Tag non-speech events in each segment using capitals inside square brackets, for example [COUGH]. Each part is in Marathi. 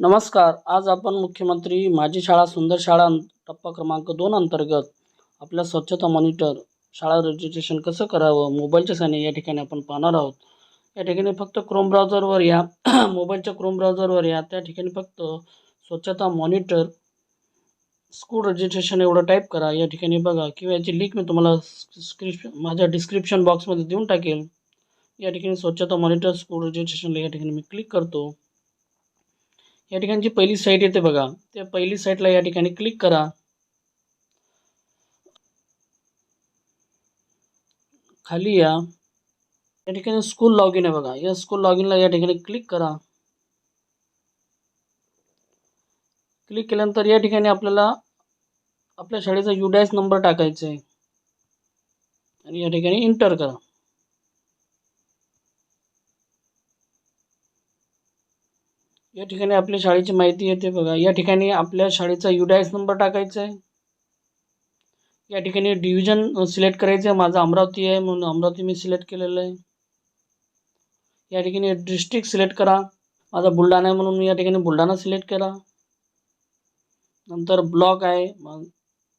नमस्कार. आज आपण मुख्यमंत्री माझी शाळा सुंदर शाळा टप्पा क्रमांक दोन अंतर्गत आपल्या स्वच्छता मॉनिटर शाळा रजिस्ट्रेशन कसं करावं मोबाईलच्या साने या ठिकाणी आपण पाहणार आहोत. या ठिकाणी फक्त क्रोम ब्राउझरवर या [CLEARS THROAT] मोबाईलच्या क्रोम ब्राउझरवर या त्या ठिकाणी फक्त स्वच्छता मॉनिटर स्कूल रजिस्ट्रेशन एवढं टाईप करा. या ठिकाणी बघा किंवा याची लिंक मी तुम्हाला स्क्रिप्शन माझ्या डिस्क्रिप्शन बॉक्समध्ये देऊन टाकेल. या ठिकाणी स्वच्छता मॉनिटर स्कूल रजिस्ट्रेशनला या ठिकाणी मी क्लिक करतो. या ठिकाणी पहिली साईट येते बघा. त्या पहिली साईटला या ठिकाणी क्लिक करा. खाली या. या ठिकाणी स्कूल लॉग इन आहे बघा. या स्कूल लॉग इनला या ठिकाणी क्लिक करा. क्लिक केल्यानंतर या ठिकाणी आपल्याला आपल्या शाळेचा यू नंबर टाकायचा आहे. आणि या ठिकाणी इंटर करा. या ठिकाणी आपल्या शाळेची माहिती येते बघा. या ठिकाणी आपल्या शाळेचा यू नंबर टाकायचा आहे. या ठिकाणी डिव्हिजन सिलेक्ट करायचं आहे. माझं अमरावती आहे म्हणून अमरावती मी सिलेक्ट केलेलं आहे. या ठिकाणी डिस्ट्रिक्ट सिलेक्ट करा. माझा बुलढाणा आहे म्हणून मी या ठिकाणी बुलढाणा सिलेक्ट करा. नंतर ब्लॉक आहे.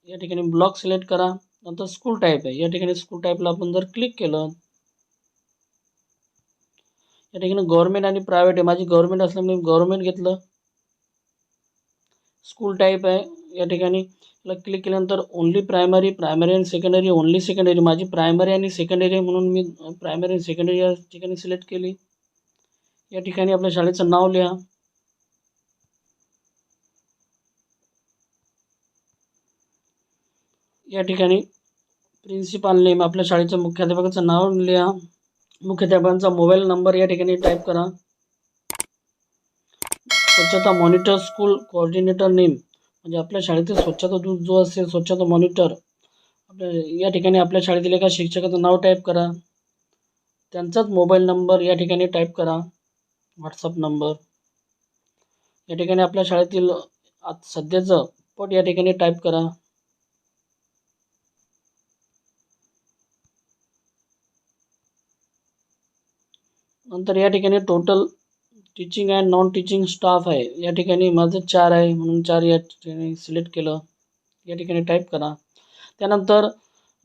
या ठिकाणी ब्लॉक सिलेक्ट करा. नंतर स्कूल टाईप आहे. या ठिकाणी स्कूल टाईपला आपण जर क्लिक केलं या ठिकाणी गव्हर्मेंट आणि प्रायव्हेट आहे. माझी गव्हर्मेंट असल्यामुळे गव्हर्मेंट घेतलं. स्कूल टाईप आहे. या ठिकाणी क्लिक केल्यानंतर ओन्ली प्रायमरी प्रायमरी आणि सेकंडरी ओन्ली सेकंडरी माझी प्रायमरी आणि सेकंडरी आहे म्हणून मी प्रायमरी आणि सेकंडरी या ठिकाणी सिलेक्ट केली. या ठिकाणी आपल्या शाळेचं नाव लिहा. या ठिकाणी प्रिन्सिपाल नेम आपल्या शाळेच्या मुख्याध्यापकाचं नाव लिहा. मुख्याध्यापकांचा मोबाईल नंबर या ठिकाणी टाईप करा. स्वच्छता मॉनिटर स्कूल कोऑर्डिनेटर नेम म्हणजे आपल्या शाळेतील स्वच्छता दूत जो असेल स्वच्छता मॉनिटर आपल्या या ठिकाणी आपल्या शाळेतील एका शिक्षकाचं नाव टाईप करा. त्यांचाच मोबाईल नंबर या ठिकाणी टाईप करा. व्हॉट्सअप नंबर या ठिकाणी आपल्या शाळेतील आत सध्याचं पट या ठिकाणी टाईप करा. नंतर या ठिकाणी total teaching and non teaching staff आहे. या ठिकाणी माझं चार आहे म्हणून चार या ठिकाणी सिलेक्ट केलं. या ठिकाणी टाईप करा. त्यानंतर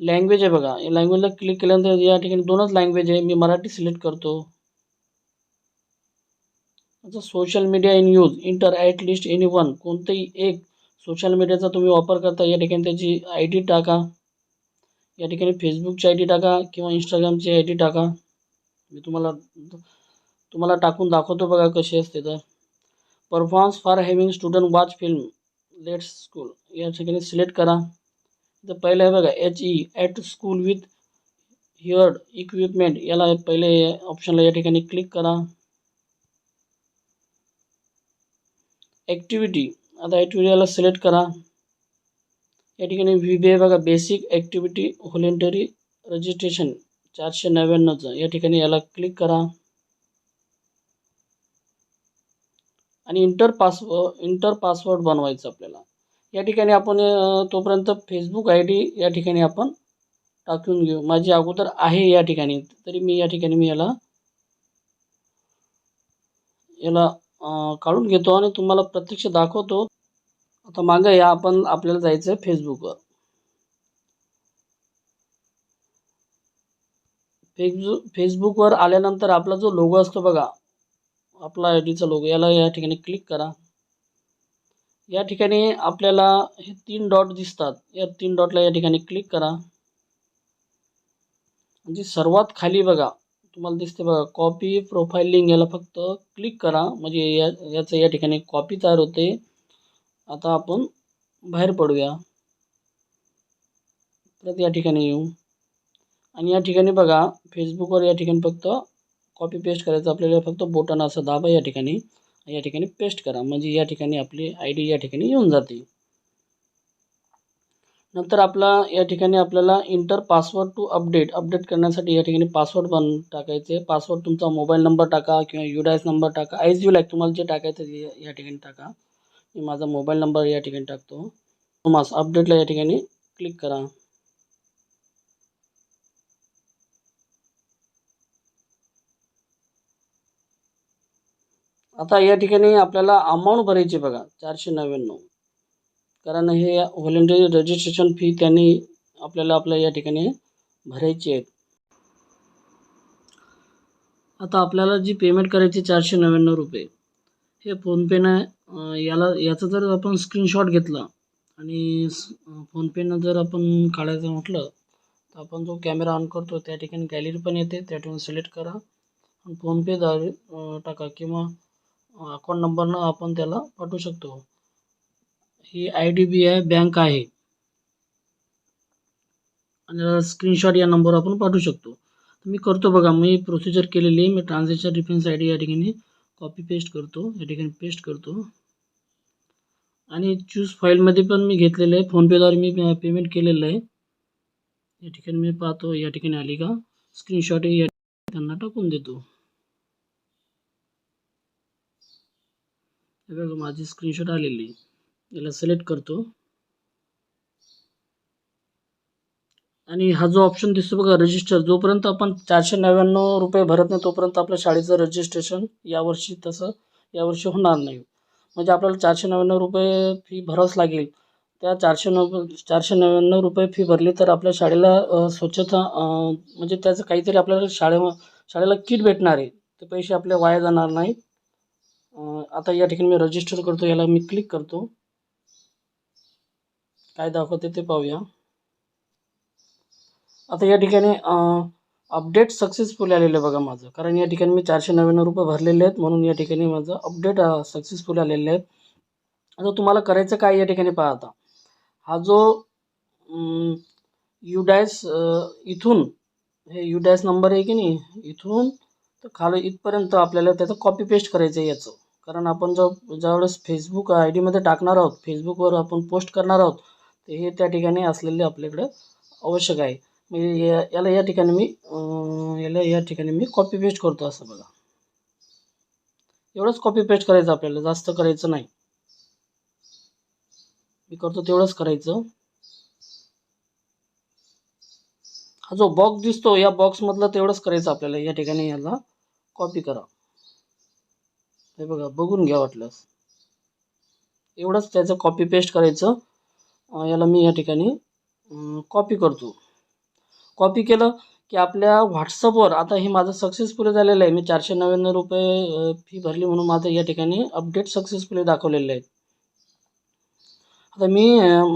लँग्वेज आहे बघा. या लँग्वेजला क्लिक केल्यानंतर या ठिकाणी दोनच लँग्वेज आहे. मी मराठी सिलेक्ट करतो. आता social media in use enter at least any one कोणतंही एक सोशल मीडियाचा तुम्ही वापर करता या ठिकाणी त्याची आय डी टाका. या ठिकाणी फेसबुकची आय डी टाका किंवा इंस्टाग्रामची आय डी टाका. मी तुम्हाला तुम्हाला टाकून दाखवतो बघा कशी असते तर. Performs for having student watch film let's school या ठिकाणी सिलेक्ट करा. तर पहिलं आहे बघा H E at school with heard equipment याला पहिले ऑप्शनला या ठिकाणी क्लिक करा. ॲक्टिव्हिटी आता ॲक्टिव्हिटी याला सिलेक्ट करा. या ठिकाणी व्ही बी बघा बेसिक ॲक्टिव्हिटी व्हॉलेंटरी रजिस्ट्रेशन चारशे नव्याण्णवचं. या ठिकाणी याला क्लिक करा. आणि इंटर पासवर्ड इंटर पासवर्ड बनवायचं आपल्याला. या ठिकाणी आपण तोपर्यंत फेसबुक आय डी या ठिकाणी आपण टाकून घेऊ. माझी अगोदर आहे या ठिकाणी. तरी मी या ठिकाणी मी याला याला काढून घेतो आणि तुम्हाला प्रत्यक्ष दाखवतो. आता मागं या आपण आपल्याला जायचं आहे फेसबुकवर फेसबुक फेसबुकवर आल्यानंतर आपला जो लोगो असतो बघा आपला आय डीचा लोगो याला या ठिकाणी क्लिक करा. या ठिकाणी आपल्याला हे तीन डॉट दिसतात. या तीन डॉटला या ठिकाणी क्लिक करा. म्हणजे सर्वात खाली बघा तुम्हाला दिसते बघा कॉपी प्रोफाईल लिंक याला फक्त क्लिक करा. म्हणजे या याचं या ठिकाणी कॉपी तयार होते. आता आपण बाहेर पडूया. परत या ठिकाणी येऊ. आणि या ठिकाणी बघा फेसबुकवर या ठिकाणी फक्त कॉपी पेस्ट करायचं आपल्याला फक्त बोटान असं दाबा या ठिकाणी या ठिकाणी पेस्ट करा म्हणजे या ठिकाणी आपली आय डी या ठिकाणी येऊन जाते नंतर आपला या ठिकाणी आपल्याला enter password to update update करण्यासाठी या ठिकाणी पासवर्ड बन टाकायचे पासवर्ड तुमचा मोबाईल नंबर टाका किंवा यू डायस नंबर टाका आयज यू लाईक तुम्हाला जे टाकायचं ते या ठिकाणी टाका मी माझा मोबाईल नंबर या ठिकाणी टाकतो मास अपडेटला या ठिकाणी क्लिक करा आता या ठिकाणी आपल्याला अमाऊंट भरायची बघा चारशे नव्याण्णव. कारण हे व्हॉलेंटरी रजिस्ट्रेशन फी त्यांनी आपल्याला आपल्या या ठिकाणी भरायची आहे आता आपल्याला जी पेमेंट करायची चारशे नव्याण्णव रुपये हे फोनपेनं याला याचा जर आपण स्क्रीनशॉट घेतला आणि फोनपेनं जर आपण काढायचं म्हटलं तर आपण जो कॅमेरा ऑन करतो त्या ठिकाणी गॅलरी पण येते त्या ठिकाणी सिलेक्ट करा. आणि फोनपेद्वारे टाका किंवा अकाउंट नंबरनं आपण त्याला पाठवू शकतो. ही I D B I bank आहे. आणि स्क्रीनशॉट या नंबरवर आपण पाठवू शकतो. मी करतो बघा मी प्रोसिजर केलेली आहे. मी ट्रान्झॅक्शन रिफरन्स आय डी या ठिकाणी कॉपी पेस्ट करतो. या ठिकाणी पेस्ट करतो. आणि चूज फाईलमध्ये पण मी घेतलेलं आहे. फोनपेद्वारे मी पेमेंट केलेलं आहे. या ठिकाणी मी पाहतो. या ठिकाणी आली का? स्क्रीनशॉट या त्यांना टाकून देतो. बघा माझी स्क्रीनशॉट आलेली. याला सिलेक्ट करतो. आणि हा जो ऑप्शन दिसतो बघा रजिस्टर जोपर्यंत आपण चारशे नव्याण्णव रुपये भरत नाही तोपर्यंत आपल्या शाळेचं रजिस्ट्रेशन यावर्षी तसं यावर्षी होणार नाही. म्हणजे आपल्याला चारशे नव्याण्णव रुपये फी भरावंच लागेल. त्या चारशे नव चारशे नव्याण्णव रुपये फी भरली तर आपल्या शाळेला स्वच्छता म्हणजे त्याचं काहीतरी आपल्याला शाळे शाळेला किट भेटणार आहे. ते पैसे आपल्या वाया जाणार नाहीत. आता या ठिकाणी मी रजिस्टर करतो याला मी क्लिक करतो. काय दाखवते ते पाहूया. आता या ठिकाणी अपडेट सक्सेसफुल आलेलं आहे बघा माझं. कारण या ठिकाणी मी चारशे नव्याण्णव रुपये भरलेले आहेत म्हणून या ठिकाणी माझं अपडेट सक्सेसफुल आलेले आहे आता तुम्हाला करायचं काय या ठिकाणी पाहता हा जो यू इथून हे यू नंबर आहे की नाही इथून तर खाली इथपर्यंत आपल्याला त्याचं कॉपी पेस्ट करायचं आहे याचं. कारण आपण जो ज्यावेळेस फेसबुक आय डीमध्ये टाकणार आहोत फेसबुकवर आपण पोस्ट करणार आहोत ते हे त्या ठिकाणी असलेले आपल्याकडे आवश्यक आहे. मी या- याला या ठिकाणी मी याला या ठिकाणी मी कॉपी पेस्ट करतो असं बघा. एवढंच कॉपी पेस्ट करायचं आपल्याला जास्त करायचं नाही. मी करतो तेवढंच करायचं. हा जो बॉक्स दिसतो या बॉक्समधलं तेवढंच करायचं आपल्याला या ठिकाणी याला कॉपी करा. हे बघा बघून घ्या वाटल्यास. एवढंच त्याचं कॉपी पेस्ट करायचं. याला मी या ठिकाणी कॉपी करतो. कॉपी केलं की आपल्या व्हॉट्सअपवर आता हे माझं सक्सेसफुल झालेलं आहे. मी चारशे नव्याण्णव रुपये फी भरली म्हणून माझं या ठिकाणी अपडेट सक्सेसफुली दाखवलेलं आहे. आता मी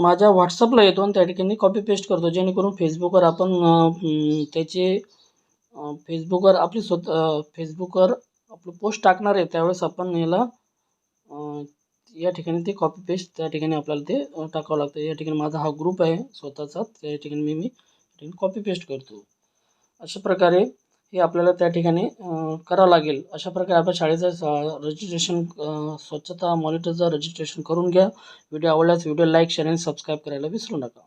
माझ्या व्हॉट्सअपला येतो आणि त्या ठिकाणी कॉपी पेस्ट करतो. जेणेकरून फेसबुकवर आपण त्याचे फेसबुकवर आपली स्वत फेसबुकवर आपलं पोस्ट टाकणार आहे त्यावेळेस आपण याला या ठिकाणी ते कॉपी पेस्ट त्या ठिकाणी आपल्याला ते टाकावं लागतं. या ठिकाणी माझा हा ग्रुप आहे स्वतःचा त्या ठिकाणी मी मी त्या ठिकाणी कॉपी पेस्ट करतो. अशा प्रकारे हे आपल्याला त्या ठिकाणी करावं लागेल. अशा प्रकारे आपल्या शाळेचं रजिस्ट्रेशन स्वच्छता मॉनिटरचं रजिस्ट्रेशन करून घ्या. व्हिडिओ आवडल्यास व्हिडिओ लाईक शेअर आणि सबस्क्राईब करायला विसरू नका.